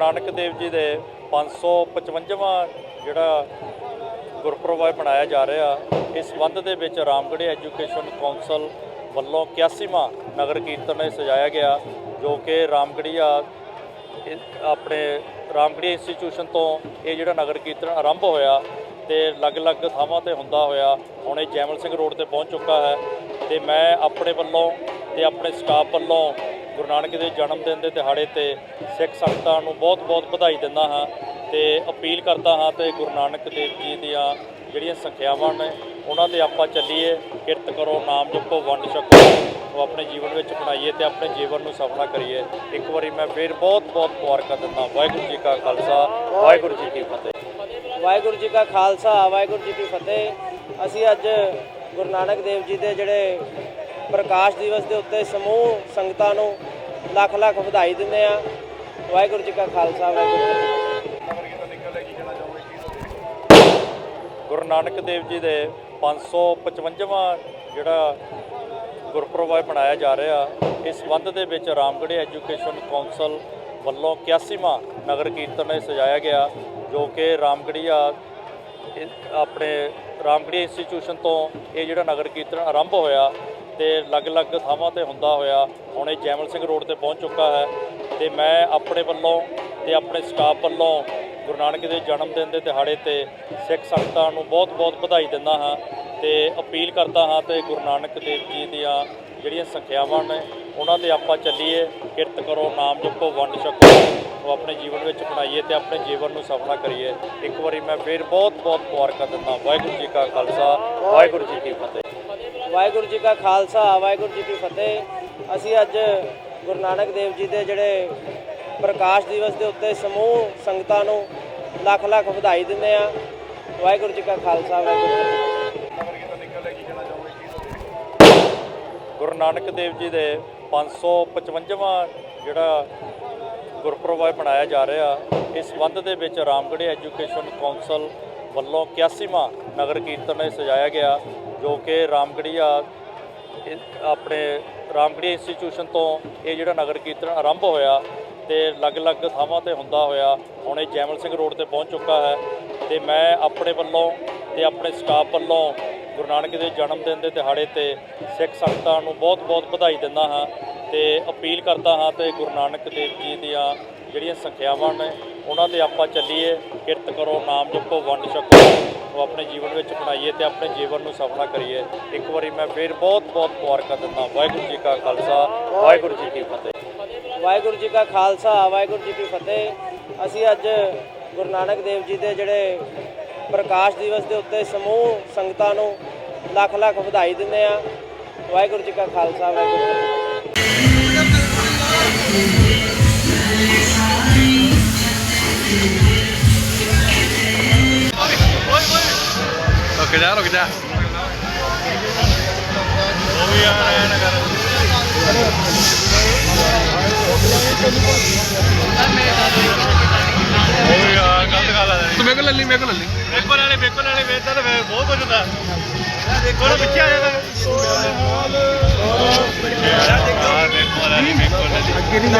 ਨਾਨਕ ਦੇਵ ਜੀ ਦੇ 555ਵਾਂ ਜਿਹੜਾ ਗੁਰਪੁਰਬ ਹੈ ਮਨਾਇਆ ਜਾ ਰਿਹਾ, ਇਸ ਸੰਬੰਧ ਦੇ ਵਿੱਚ ਰਾਮਗੜ੍ਹ ਐਜੂਕੇਸ਼ਨ ਕੌਂਸਲ ਵੱਲੋਂ 81ਵਾਂ ਨਗਰ ਕੀਰਤਨ ਇਹ ਸਜਾਇਆ ਗਿਆ, ਜੋ ਕਿ ਰਾਮਗੜੀਆ ਇਹ ਆਪਣੇ ਰਾਮਗੜ੍ਹੀ ਇੰਸਟੀਚਿਊਸ਼ਨ ਤੋਂ ਇਹ ਜਿਹੜਾ ਨਗਰ ਕੀਰਤਨ ਆਰੰਭ ਹੋਇਆ ਤੇ ਅਲੱਗ-ਅਲੱਗ ਥਾਵਾਂ ਤੇ ਹੁੰਦਾ ਹੋਇਆ, ਹੁਣ ਇਹ ਜੈਮਲ ਸਿੰਘ ਰੋਡ ਤੇ ਪਹੁੰਚ ਚੁੱਕਾ ਹੈ ਤੇ ਮੈਂ ਆਪਣੇ ਵੱਲੋਂ ਤੇ ਆਪਣੇ ਸਟਾਫ ਵੱਲੋਂ ਗੁਰੂ ਨਾਨਕ ਦੇਵ ਜਨਮ ਦਿਨ ਦੇ ਦਿਹਾੜੇ ਤੇ ਸਿੱਖ ਸੰਗਤਾਂ ਨੂੰ ਬਹੁਤ-ਬਹੁਤ ਵਧਾਈ ਦਿੰਦਾ ਹਾਂ ਤੇ ਅਪੀਲ ਕਰਦਾ ਹਾਂ ਤੇ ਗੁਰੂ ਨਾਨਕ ਦੇਵ ਜੀ ਦੀਆਂ ਜਿਹੜੀਆਂ ਸੰਖਿਆਵਾਂ ਨੇ, ਉਹਨਾਂ ਤੇ ਆਪਾਂ ਚੱਲੀਏ, ਕਿਰਤ ਕਰੋ, ਨਾਮ ਜਪੋ, ਵੰਡ ਛਕੋ, ਉਹ ਆਪਣੇ ਜੀਵਨ ਵਿੱਚ ਬਣਾਈਏ ਤੇ ਆਪਣੇ ਜੀਵਨ ਨੂੰ ਸਫਲਾ ਕਰੀਏ। ਇੱਕ ਵਾਰੀ ਮੈਂ ਫੇਰ ਬਹੁਤ-ਬਹੁਤ ਮੁਬਾਰਕਾਂ ਦਿੰਦਾ ਵਾਹਿਗੁਰੂ ਜੀ ਕਾ ਖਾਲਸਾ, ਵਾਹਿਗੁਰੂ ਜੀ ਕੀ ਫਤਿਹ। ਵਾਹਿਗੁਰੂ ਜੀ ਕਾ ਖਾਲਸਾ, ਵਾਹਿਗੁਰੂ ਜੀ ਕੀ ਫਤਿਹ। ਅਸੀਂ ਅੱਜ ਗੁਰੂ ਨਾਨਕ ਦੇਵ ਜੀ ਦੇ ਜਿਹੜੇ ਪ੍ਰਕਾਸ਼ ਦਿਵਸ ਦੇ ਉੱਤੇ ਸਮੂਹ ਸੰਗਤਾਂ ਨੂੰ ਲੱਖ ਲੱਖ ਵਧਾਈ ਦਿੰਦੇ ਆ ਵਾਹਿਗੁਰੂ ਜੀ ਕਾ ਖਾਲਸਾ, ਵਾਹਿਗੁਰੂ ਜੀ ਗੁਰੂ ਨਾਨਕ ਦੇਵ ਜੀ ਦੇ 555ਵਾਂ ਜਿਹੜਾ ਗੁਰਪੁਰਬ ਹੈ ਮਨਾਇਆ ਜਾ ਰਿਹਾ, ਇਸ ਸੰਬੰਧ ਦੇ ਵਿੱਚ ਰਾਮਗੜ੍ਹ ਐਜੂਕੇਸ਼ਨ ਕੌਂਸਲ ਵੱਲੋਂ 81ਵਾਂ ਨਗਰ ਕੀਰਤਨ ਇਹ ਸਜਾਇਆ ਗਿਆ, ਜੋ ਕਿ ਰਾਮਗੜ੍ਹੀਆ ਆਪਣੇ ਰਾਮਗੜ੍ਹੀ ਇੰਸਟੀਚਿਊਸ਼ਨ ਤੋਂ ਇਹ ਜਿਹੜਾ ਨਗਰ ਕੀਰਤਨ ਆਰੰਭ ਹੋਇਆ ਤੇ ਅਲੱਗ-ਅਲੱਗ ਥਾਵਾਂ ਤੇ ਹੁੰਦਾ ਹੋਇਆ। ਹੁਣ ਇਹ ਜੈਮਲ ਸਿੰਘ ਰੋਡ ਤੇ ਪਹੁੰਚ ਚੁੱਕਾ ਹੈ ਤੇ ਮੈਂ ਆਪਣੇ ਵੱਲੋਂ ਤੇ ਆਪਣੇ ਸਟਾਫ ਵੱਲੋਂ ਗੁਰੂ ਨਾਨਕ ਦੇ ਜਨਮ ਦਿਨ ਦੇ ਦਿਹਾੜੇ ਤੇ ਸਿੱਖ ਸੰਗਤਾਂ ਨੂੰ ਬਹੁਤ-ਬਹੁਤ ਵਧਾਈ ਦਿੰਦਾ ਹਾਂ ਤੇ ਅਪੀਲ ਕਰਦਾ ਹਾਂ ਤੇ ਗੁਰੂ ਨਾਨਕ ਦੇਵ ਜੀ ਦੀਆਂ ਜਿਹੜੀਆਂ ਸੰਖਿਆਵਾਂ ਨੇ, ਉਹਨਾਂ ਤੇ ਆਪਾਂ ਚੱਲੀਏ, ਕਿਰਤ ਕਰੋ, ਨਾਮ ਜਪੋ, ਵੰਡ ਛਕੋ, ਉਹ ਆਪਣੇ ਜੀਵਨ ਵਿੱਚ ਬਣਾਈਏ ਤੇ ਆਪਣੇ ਜੀਵਨ ਨੂੰ ਸਫਲਾ ਕਰੀਏ। ਇੱਕ ਵਾਰੀ ਮੈਂ ਫੇਰ ਬਹੁਤ-ਬਹੁਤ ਮੁਬਾਰਕਾਂ ਦਿੰਦਾ ਵਾਹਿਗੁਰੂ ਜੀ ਕਾ ਖਾਲਸਾ, ਵਾਹਿਗੁਰੂ ਜੀ ਕੀ ਫਤਿਹ। ਵਾਹਿਗੁਰੂ ਜੀ ਕਾ ਖਾਲਸਾ, ਵਾਹਿਗੁਰੂ ਜੀ ਕੀ ਫਤਿਹ। ਅਸੀਂ ਅੱਜ ਗੁਰੂ ਨਾਨਕ ਦੇਵ ਜੀ ਦੇ ਜਿਹੜੇ ਪ੍ਰਕਾਸ਼ ਦਿਵਸ ਦੇ ਉੱਤੇ ਸਮੂਹ ਸੰਗਤਾਂ ਨੂੰ ਲੱਖ ਲੱਖ ਵਧਾਈ ਦਿੰਦੇ ਆ ਵਾਹਿਗੁਰੂ ਜੀ ਕਾ ਖਾਲਸਾ, ਵਾਹਿਗੁਰੂ ਜੀ ਗੁਰੂ ਨਾਨਕ ਦੇਵ ਜੀ ਦੇ 555ਵਾਂ ਜਿਹੜਾ ਗੁਰਪੁਰਬ ਹੈ ਮਨਾਇਆ ਜਾ ਰਿਹਾ, ਇਸ ਸੰਬੰਧ ਦੇ ਵਿੱਚ ਰਾਮਗੜ੍ਹ ਐਜੂਕੇਸ਼ਨ ਕੌਂਸਲ ਵੱਲੋਂ 81ਵਾਂ ਨਗਰ ਕੀਰਤਨ ਇਹ ਸਜਾਇਆ ਗਿਆ। ਜੋ ਕਿ ਰਾਮਗੜ੍ਹੀਆ ਇਹ ਆਪਣੇ ਰਾਮਗੜ੍ਹੀ ਇੰਸਟੀਚਿਊਸ਼ਨ ਤੋਂ ਇਹ ਜਿਹੜਾ ਨਗਰ ਕੀਰਤਨ ਆਰੰਭ ਹੋਇਆ ਤੇ ਅਲੱਗ-ਅਲੱਗ ਥਾਵਾਂ ਤੇ ਹੁੰਦਾ ਹੋਇਆ, ਹੁਣ ਇਹ ਜੈਮਲ ਸਿੰਘ ਰੋਡ ਤੇ ਪਹੁੰਚ ਚੁੱਕਾ ਹੈ ਤੇ ਮੈਂ ਆਪਣੇ ਵੱਲੋਂ ਤੇ ਆਪਣੇ ਸਟਾਫ ਵੱਲੋਂ ਗੁਰੂ ਨਾਨਕ ਦੇ ਜਨਮ ਦਿਨ ਦੇ ਦਿਹਾੜੇ ਤੇ ਸਿੱਖ ਸੰਗਤਾਂ ਨੂੰ ਬਹੁਤ-ਬਹੁਤ ਵਧਾਈ ਦਿੰਦਾ ਹਾਂ ਤੇ ਅਪੀਲ ਕਰਦਾ ਹਾਂ ਤੇ ਗੁਰੂ ਨਾਨਕ ਦੇਵ ਜੀ ਦੀਆਂ ਜਿਹੜੀਆਂ ਸੰਖਿਆਵਾਂ ਨੇ, ਉਹਨਾਂ ਤੇ ਆਪਾਂ ਚੱਲੀਏ, ਕਿਰਤ ਕਰੋ, ਨਾਮ ਜਪੋ, ਵੰਡ ਛਕੋ। ਉਹ ਆਪਣੇ ਜੀਵਨ ਵਿੱਚ ਅਪਣਾਈਏ ਤੇ ਆਪਣੇ ਜੀਵਨ ਨੂੰ ਸਫਲਾ ਕਰੀਏ। ਇੱਕ ਵਾਰੀ ਮੈਂ ਫੇਰ ਬਹੁਤ-ਬਹੁਤ ਮੁਬਾਰਕਾਂ ਦਿੰਦਾ ਵਾਹਿਗੁਰੂ ਜੀ ਕਾ ਖਾਲਸਾ, ਵਾਹਿਗੁਰੂ ਜੀ ਕੀ ਫਤਿਹ। ਵਾਹਿਗੁਰੂ ਜੀ ਕਾ ਖਾਲਸਾ, ਵਾਹਿਗੁਰੂ ਜੀ ਕੀ ਫਤਿਹ। ਅਸੀਂ ਅੱਜ ਗੁਰੂ ਨਾਨਕ ਦੇਵ ਜੀ ਦੇ ਜਿਹੜੇ ਪ੍ਰਕਾਸ਼ ਦਿਵਸ ਦੇ ਉੱਤੇ ਸਮੂਹ ਸੰਗਤਾਂ ਨੂੰ ਲੱਖ ਲੱਖ ਵਧਾਈ ਦਿੰਦੇ ਆ ਵਾਹਿਗੁਰੂ ਜੀ ਕਾ ਖਾਲਸਾ, ਵਾਹਿਗੁਰੂ ਜੀ ਕੀ ਫਤਿਹ। ਰੁਕ ਜਾ ਰੁਕ ਜਾ। ਉਹ ਗਲਤ ਗੱਲ ਆ ਤੂੰ ਮੇਰੇ ਕੋਲ ਮੇਰੇ ਕੋਲ ਤਾਂ ਫਿਰ ਬਹੁਤ ਕੁਝ ਹੁੰਦਾ। ਆ ਜਾਂਦਾ ਆ ਅੱਗੇ ਨਹੀਂ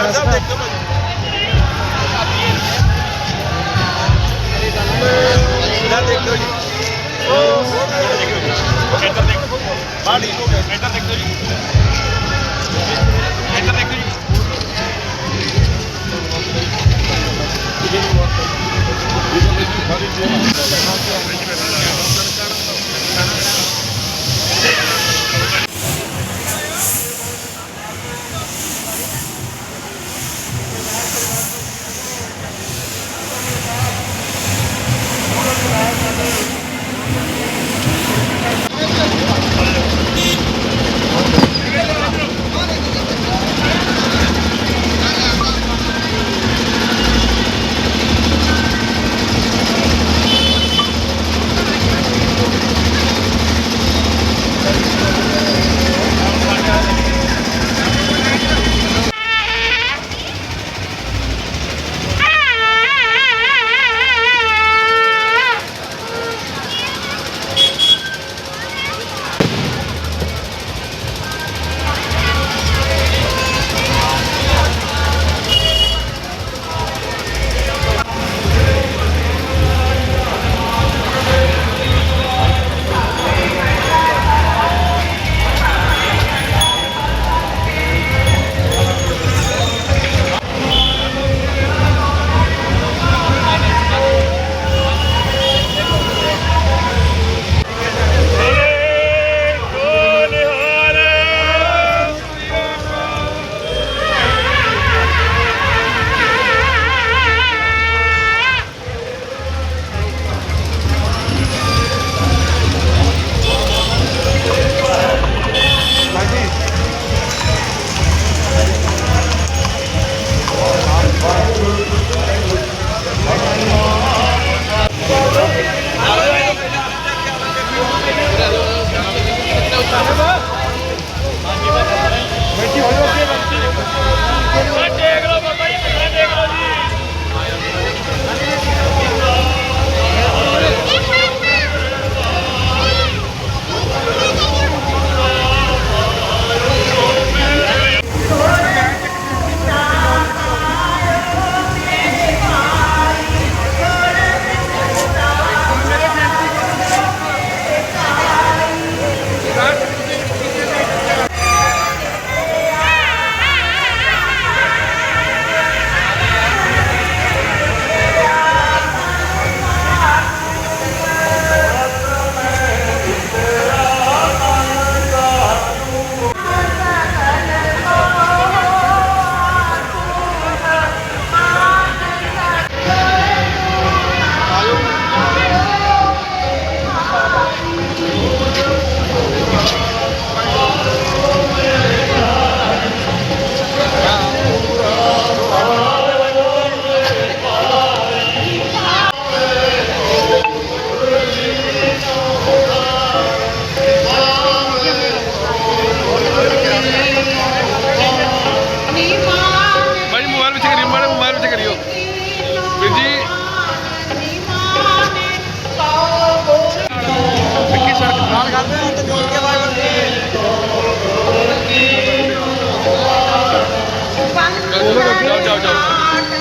ਜੀ। ਇੱਧਰ ਦੇਖੋ ਹੋ ਗਿਆ ਇੱਧਰ ਦੇਖੋ ਜੀ যাও যাও যাও।